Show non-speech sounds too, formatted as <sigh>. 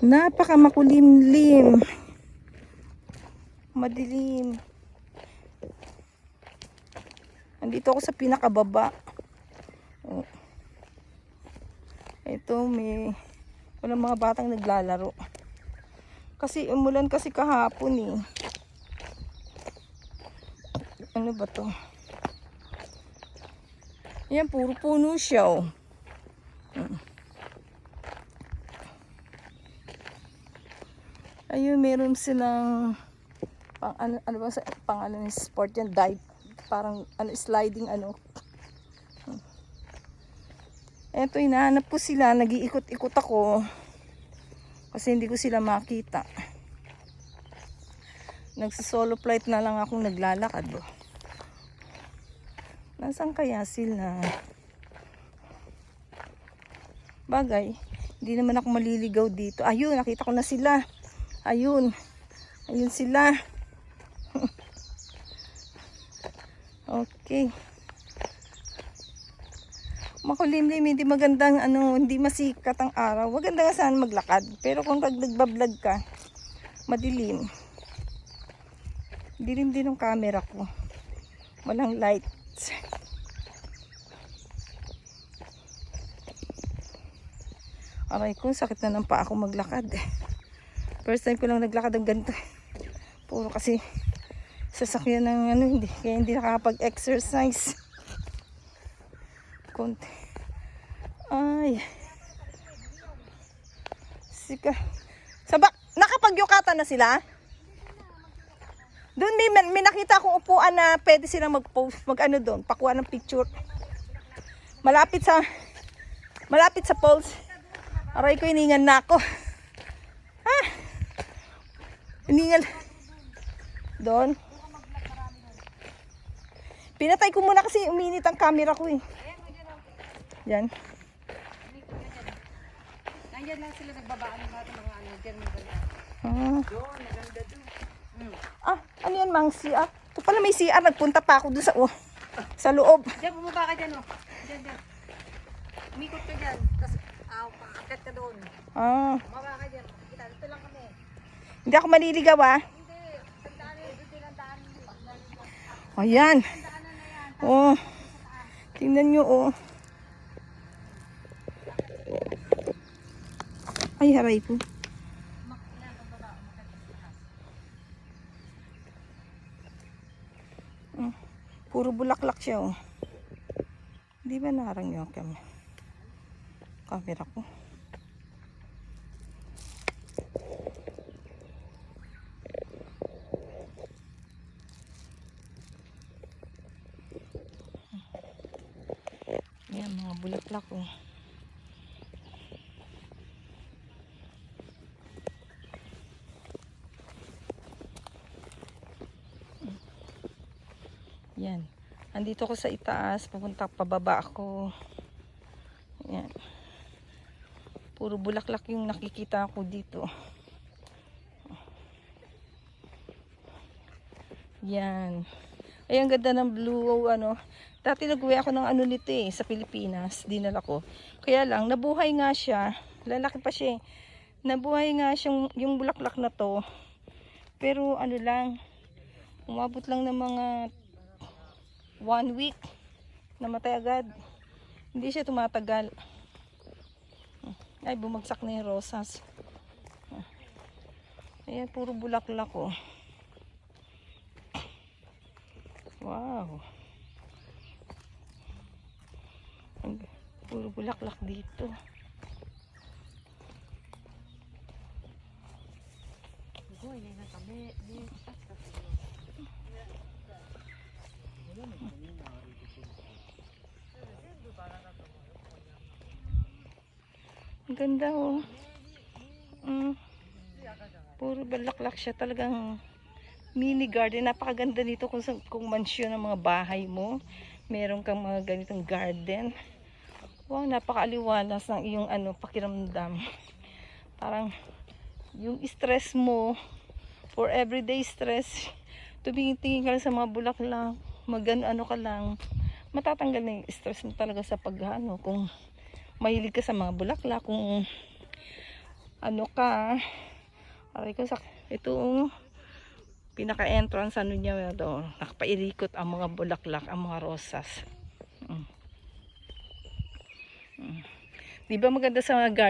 Napaka makulimlim. Madilim. Andito ako sa pinakababa. Oh. Ito may walang mga batang naglalaro. Kasi umulan kasi kahapon eh. Ano ba to? Yan, puro puno siya oh. Mm. Ayun, meron silang pang ano, ano ba sa pang ano ng sport yan, dive. Parang ano sliding ano. Eto, hinahanap ko sila, nag-iikot-ikot ako. Kasi hindi ko sila makita. Nagsi-solo flight na lang akong naglalakad. Oh. Nasaan kaya sila? Bagay, hindi naman ako maliligaw dito. Ayun, nakita ko na sila. Ayun. Ayun sila. <laughs> okay. Makulimlim, hindi magandang ano, hindi masikat ang araw. Maganda nga saan maglakad. Pero kung pag nagbablog ka, madilim. Dilim din ang camera ko. Walang lights. Aray ko, sakit na ng paa ako maglakad. First time ko lang naglakad ng ganito. <laughs> Puro kasi sasakyan ng ano, hindi. Kaya hindi nakakapag-exercise. <laughs> Konti. Ay. Sika. Saba, nakapagyukatan na sila? Doon may, may nakita akong upuan na pwede silang mag-post, mag-ano doon, pakuha ng picture. Malapit sa, malapit sa poles. Aray ko, iningan na ako. <laughs> Ah! Iningan. Doon. Pinatay ko muna kasi uminit ang camera ko eh. Yan. Nandiyan lang sila nagbabaan ng mga ano, dyan maganda. Ah. Doon, maganda doon. Hmm. Ah, ano yan, mang CR? Ito pala may CR. Nagpunta pa ako doon sa, oh, sa loob. Diyan, bumaba ka dyan, oh. Diyan, diyan. Umikot ka dyan. Tapos, ah, paakit ka doon. Ah, Bumaba ka dyan. Kita, dito lang kami. Hindi ako maliligaw ah. Hindi. Ayan. Oh. Tingnan nyo, oh. Ay, haray po. Mm, Puro bulaklak siya, oh. Di ba narang yung cam camera ko? Yan, mga bulaklak, oh. Yan. Andito ko sa itaas, pupunta pababa ako. Yan. Puro bulaklak yung nakikita ko dito. Yan. Ay, ang ganda ng blue, ano. Dati nag-uwi ako ng ano nito eh, sa Pilipinas. Dinala ko. Kaya lang, nabuhay nga siya. Lalaki pa siya eh. Nabuhay nga siyang, yung bulaklak na to. Pero ano lang, umabot lang ng mga one week. Namatay agad. Hindi siya tumatagal. Ay, bumagsak na yung rosas. Ayan, puro bulaklak oh. Wow. Ang- Puro bulaklak dito. Ang ganda oh. Mm. Puro bulaklak siya talagang mini garden. Napakaganda nito kung, kung mansyon ng mga bahay mo. Meron kang mga ganitong garden. Wow, napakaaliwalas ng iyong ano, pakiramdam. Parang yung stress mo for everyday stress, tumingin-tingin ka lang sa mga bulaklak, magano ano ka lang, matatanggal na yung stress mo talaga sa pag ano, kung mahilig ka sa mga bulaklak, kung ano ka, aray ko sa, ito, pinaka-entrance ano niya do, nakapailikot ang mga bulaklak, ang mga rosas. Mm. Mm. Di ba maganda sa garden?